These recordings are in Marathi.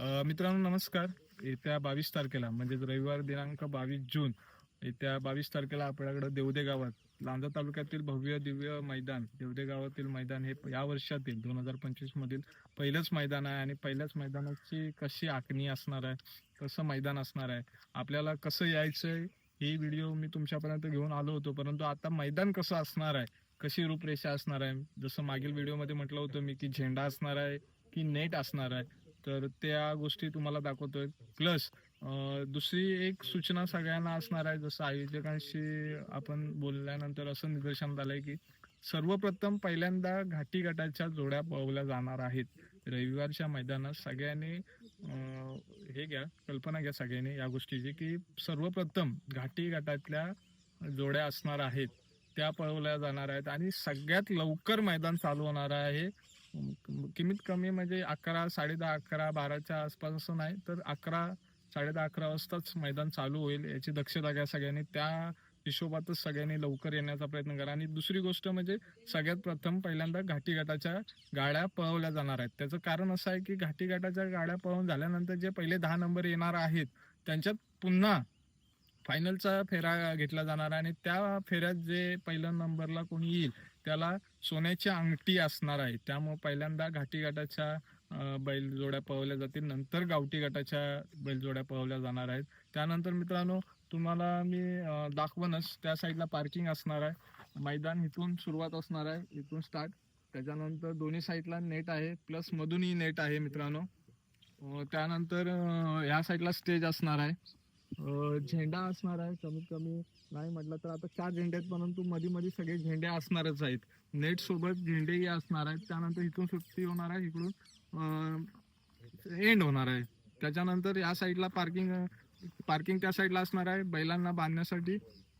मित्रांनो नमस्कार. येत्या बावीस तारखेला म्हणजेच रविवार दिनांक बावीस जून येत्या बावीस तारखेला आपल्याकडे देवदे गावात लांजा तालुक्यातील भव्य दिव्य मैदान देवदे गावातील मैदान हे या वर्षातील दोन हजार पंचवीस मधील पहिलंच मैदान आहे आणि पहिल्याच मैदानाची कशी आखणी असणार आहे कसं मैदान असणार आहे आपल्याला कसं यायचंय ही व्हिडिओ मी तुमच्यापर्यंत घेऊन आलो होतो परंतु आता मैदान कसं असणार आहे कशी रूपरेषा असणार आहे जसं मागील व्हिडिओमध्ये म्हटलं होतं मी की झेंडा असणार आहे की नेट असणार आहे तर त्या गोष्टी तुम्हाला दाखवतोय. प्लस दुसरी एक सूचना सगळ्यांना असणार आहे जसं आयोजकांशी आपण बोलल्यानंतर असं निदर्शनात आलंय की सर्वप्रथम पहिल्यांदा घाटी गटाच्या जोड्या पळवल्या जाणार आहेत. रविवारच्या मैदानात सगळ्यांनी हे घ्या कल्पना घ्या सगळ्यांनी या गोष्टीची की सर्वप्रथम घाटी गटातल्या जोड्या असणार आहेत. त्या पळवल्या जाणार आहेत आणि सगळ्यात लवकर मैदान चालू होणार आहे कमीत कमी म्हणजे अकरा साडे दहा अकरा बाराच्या आसपास असं नाही तर अकरा साडे दहा अकरा वाजताच मैदान चालू होईल याची दक्षता घ्या सगळ्यांनी. त्या हिशोबातच सगळ्यांनी लवकर येण्याचा प्रयत्न करा. आणि दुसरी गोष्ट म्हणजे सगळ्यात प्रथम पहिल्यांदा घाटीघाटाच्या गाड्या पळवल्या जाणार आहेत. त्याचं कारण असं आहे की घाटीघाटाच्या गाड्या पळवून झाल्यानंतर जे पहिले दहा नंबर येणार आहेत त्यांच्यात पुन्हा फायनलचा फेरा घेतला जाणार आहे आणि त्या फेऱ्यात जे पहिल्या नंबरला कोणी येईल त्याला सोन्याची अंगठी असणार आहे. त्यामुळे पहिल्यांदा घाटी गटाच्या बैलजोड्या पळवल्या जातील. नंतर गावठी गटाच्या बैलजोड्या पळवल्या जाणार आहेत. त्यानंतर मित्रांनो तुम्हाला मी दाखवणच त्या साईडला पार्किंग असणार आहे. मैदान इथून सुरुवात असणार आहे इथून स्टार्ट. त्याच्यानंतर दोन्ही साईडला नेट आहे प्लस मधूनही नेट आहे मित्रांनो. त्यानंतर ह्या साईडला स्टेज असणार आहे. झेंडा असणार आहे कमीत कमी नाही म्हटलं तर आता चार झेंडे आहेत परंतु मध्ये मध्ये सगळे झेंडे असणारच आहेत. नेट सोबत झेंडेही असणार आहेत त्यानंतर इथून सुट्टी होणार आहे इकडून एंड होणार आहे. त्याच्यानंतर या साईडला पार्किंग पार्किंग त्या साईडला असणार आहे बैलांना बांधण्यासाठी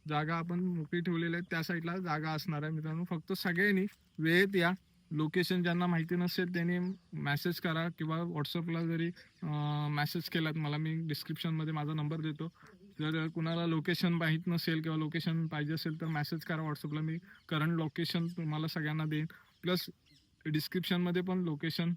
जागा आपण मोकळी ठेवलेली आहे त्या साईडला जागा असणार आहे मित्रांनो. फक्त सगळ्यांनी वेळेत या. लोकेशन ज्यांना माहिती नसेल त्यांनी मॅसेज करा किंवा व्हॉट्सअपला जरी मॅसेज केलात मला मी डिस्क्रिप्शनमध्ये माझा नंबर देतो. जर कुणाला लोकेशन माहीत नसेल किंवा लोकेशन पाहिजे असेल तर मॅसेज करा व्हॉट्सअपला मी करंट लोकेशन तुम्हाला सगळ्यांना देईन. प्लस डिस्क्रिप्शनमध्ये पण लोकेशन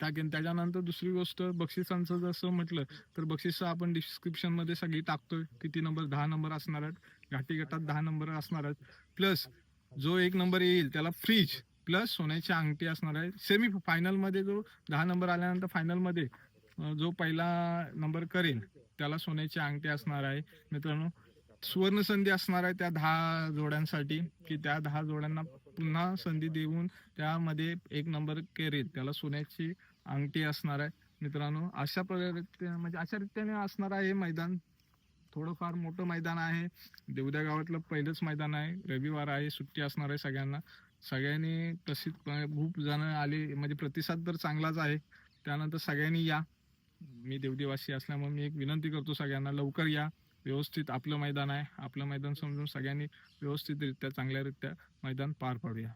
टाकेन. त्याच्यानंतर दुसरी गोष्ट बक्षिसांचं जसं म्हटलं तर बक्षिसं आपण डिस्क्रिप्शनमध्ये सगळी टाकतोय. किती नंबर दहा नंबर असणार आहेत. घाटी गटात दहा नंबर असणार आहेत. प्लस जो एक नंबर येईल त्याला फ्रीज प्लस सोन्याची अंगठी असणार आहे. सेमी फायनलमध्ये जो दहा नंबर आल्यानंतर फायनलमध्ये जो पहिला नंबर करेल त्याला सोन्याची अंगठी असणार आहे. मित्रांनो सुवर्ण संधी असणार आहे त्या दहा जोड्यांसाठी की त्या दहा जोड्यांना पुन्हा संधी देऊन त्यामध्ये एक नंबर करेल. त्याला सोन्याची अंगठी असणार आहे. मित्रांनो अशा प्रकारे म्हणजे अशा रीतीने असणार आहे हे मैदान. थोडंफार मोठं मैदान आहे. देवद्या गावातलं पहिलंच मैदान आहे. रविवार आहे सुट्टी असणार आहे सगळ्यांना. सगळ्यांनी तशी खूप जण आले म्हणजे प्रतिसाद तर चांगलाच आहे. त्यानंतर सगळ्यांनी या. मी देवदेवासी असल्यामुळे मी एक विनंती करतो सगळ्यांना लवकर या. व्यवस्थित आपलं मैदान आहे. आपलं मैदान समजून सगळ्यांनी व्यवस्थितरित्या चांगल्यारित्या मैदान पार पाडूया.